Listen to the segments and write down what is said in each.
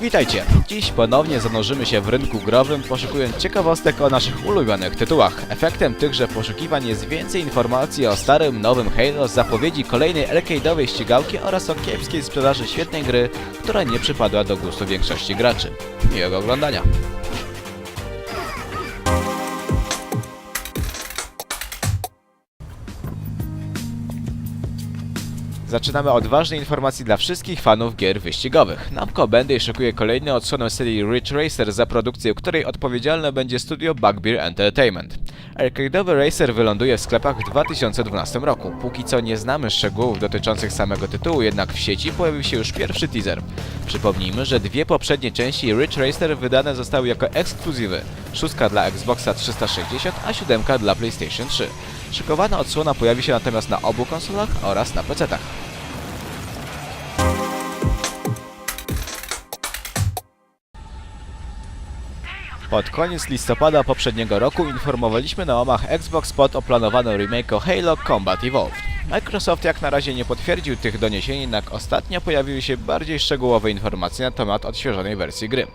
Witajcie! Dziś ponownie zanurzymy się w rynku growym, poszukując ciekawostek o naszych ulubionych tytułach. Efektem tychże poszukiwań jest więcej informacji o starym, nowym Halo, zapowiedzi kolejnej arcade'owej ścigałki oraz o kiepskiej sprzedaży świetnej gry, która nie przypadła do gustu większości graczy. Miłego oglądania! Zaczynamy od ważnej informacji dla wszystkich fanów gier wyścigowych. Namco Bandai szykuje kolejny odsłonę serii Ridge Racer, za produkcję której odpowiedzialne będzie studio Bugbear Entertainment. Arcade'owy Racer wyląduje w sklepach w 2012 roku. Póki co nie znamy szczegółów dotyczących samego tytułu, jednak w sieci pojawił się już pierwszy teaser. Przypomnijmy, że dwie poprzednie części Ridge Racer wydane zostały jako ekskluzywy. Szóstka dla Xboxa 360, a siódemka dla PlayStation 3. Szykowana odsłona pojawi się natomiast na obu konsolach oraz na PC-tach. Pod koniec listopada poprzedniego roku informowaliśmy na łamach Xbox Pod o planowanym remake'u Halo Combat Evolved. Microsoft jak na razie nie potwierdził tych doniesień, jednak ostatnio pojawiły się bardziej szczegółowe informacje na temat odświeżonej wersji gry.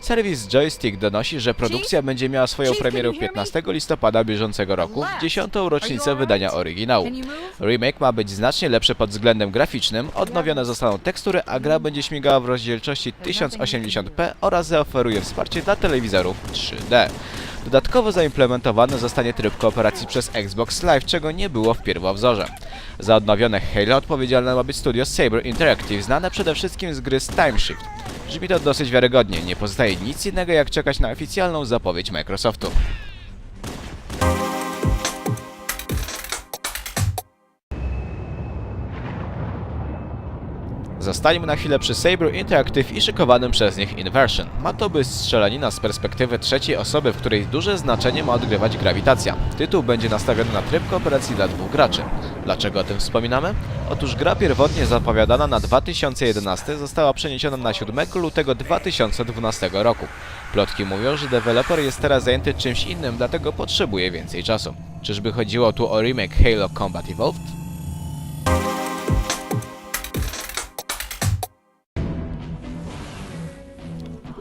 Serwis Joystick donosi, że produkcja będzie miała swoją premierę you hear me? 15 listopada bieżącego roku, w 10. rocznicę wydania oryginału. Remake ma być znacznie lepszy pod względem graficznym, odnowione zostaną tekstury, a gra będzie śmigała w rozdzielczości 1080p oraz zaoferuje wsparcie dla telewizorów 3D. Dodatkowo zaimplementowany zostanie tryb kooperacji przez Xbox Live, czego nie było w pierwowzorze. Za odnowione Halo odpowiedzialne ma być studio Saber Interactive, znane przede wszystkim z gry z Time Shift. Brzmi to dosyć wiarygodnie, nie pozostaje nic innego jak czekać na oficjalną zapowiedź Microsoftu. Zostańmy na chwilę przy Saber Interactive i szykowanym przez nich Inversion. Ma to być strzelanina z perspektywy trzeciej osoby, w której duże znaczenie ma odgrywać grawitacja. Tytuł będzie nastawiony na tryb kooperacji dla dwóch graczy. Dlaczego o tym wspominamy? Otóż gra pierwotnie zapowiadana na 2011 została przeniesiona na 7 lutego 2012 roku. Plotki mówią, że deweloper jest teraz zajęty czymś innym, dlatego potrzebuje więcej czasu. Czyżby chodziło tu o remake Halo Combat Evolved?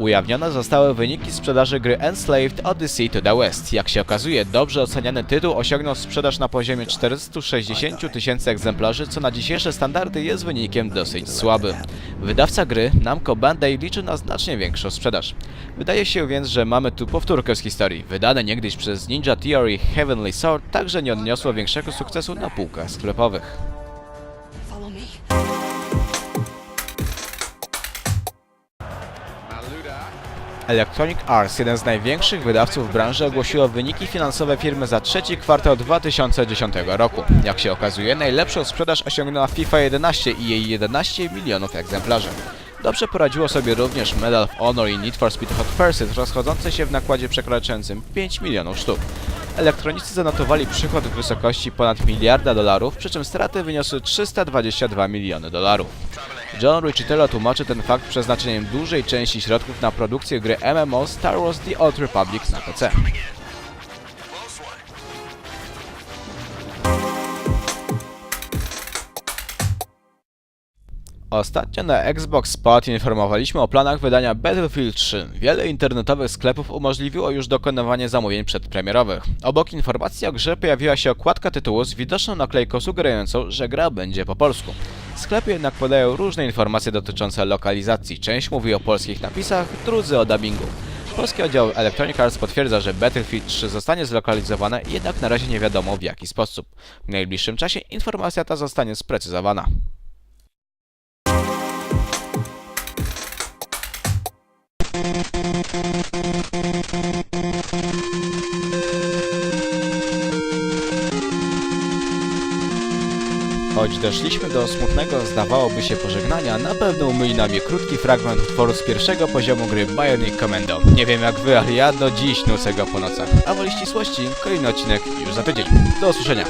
Ujawnione zostały wyniki sprzedaży gry Enslaved Odyssey to the West. Jak się okazuje, dobrze oceniany tytuł osiągnął sprzedaż na poziomie 460 tysięcy egzemplarzy, co na dzisiejsze standardy jest wynikiem dosyć słaby. Wydawca gry, Namco Bandai, liczy na znacznie większą sprzedaż. Wydaje się więc, że mamy tu powtórkę z historii. Wydane niegdyś przez Ninja Theory Heavenly Sword także nie odniosło większego sukcesu na półkach sklepowych. Electronic Arts, jeden z największych wydawców branży, ogłosiło wyniki finansowe firmy za trzeci kwartał 2010 roku. Jak się okazuje, najlepszą sprzedaż osiągnęła FIFA 11 i jej 11 milionów egzemplarzy. Dobrze poradziło sobie również Medal of Honor i Need for Speed Hot Pursuit, rozchodzące się w nakładzie przekraczającym 5 milionów sztuk. Elektronicy zanotowali przychód w wysokości ponad miliarda dolarów, przy czym straty wyniosły 322 miliony dolarów. John Riccitello tłumaczy ten fakt przeznaczeniem dużej części środków na produkcję gry MMO Star Wars The Old Republic na PC. Ostatnio na Xbox Spot informowaliśmy o planach wydania Battlefield 3. Wiele internetowych sklepów umożliwiło już dokonywanie zamówień przedpremierowych. Obok informacji o grze pojawiła się okładka tytułu z widoczną naklejką sugerującą, że gra będzie po polsku. Sklepy jednak podają różne informacje dotyczące lokalizacji. Część mówi o polskich napisach, drudzy o dubbingu. Polski oddział Electronic Arts potwierdza, że Battlefield 3 zostanie zlokalizowane, jednak na razie nie wiadomo w jaki sposób. W najbliższym czasie informacja ta zostanie sprecyzowana. Choć doszliśmy do smutnego, zdawałoby się, pożegnania, na pewno umyli nam je krótki fragment utworu z pierwszego poziomu gry Bionic Commando. Nie wiem jak wy, ale ja do dziś nucę go po nocach. A woli ścisłości, kolejny odcinek już za tydzień. Do usłyszenia.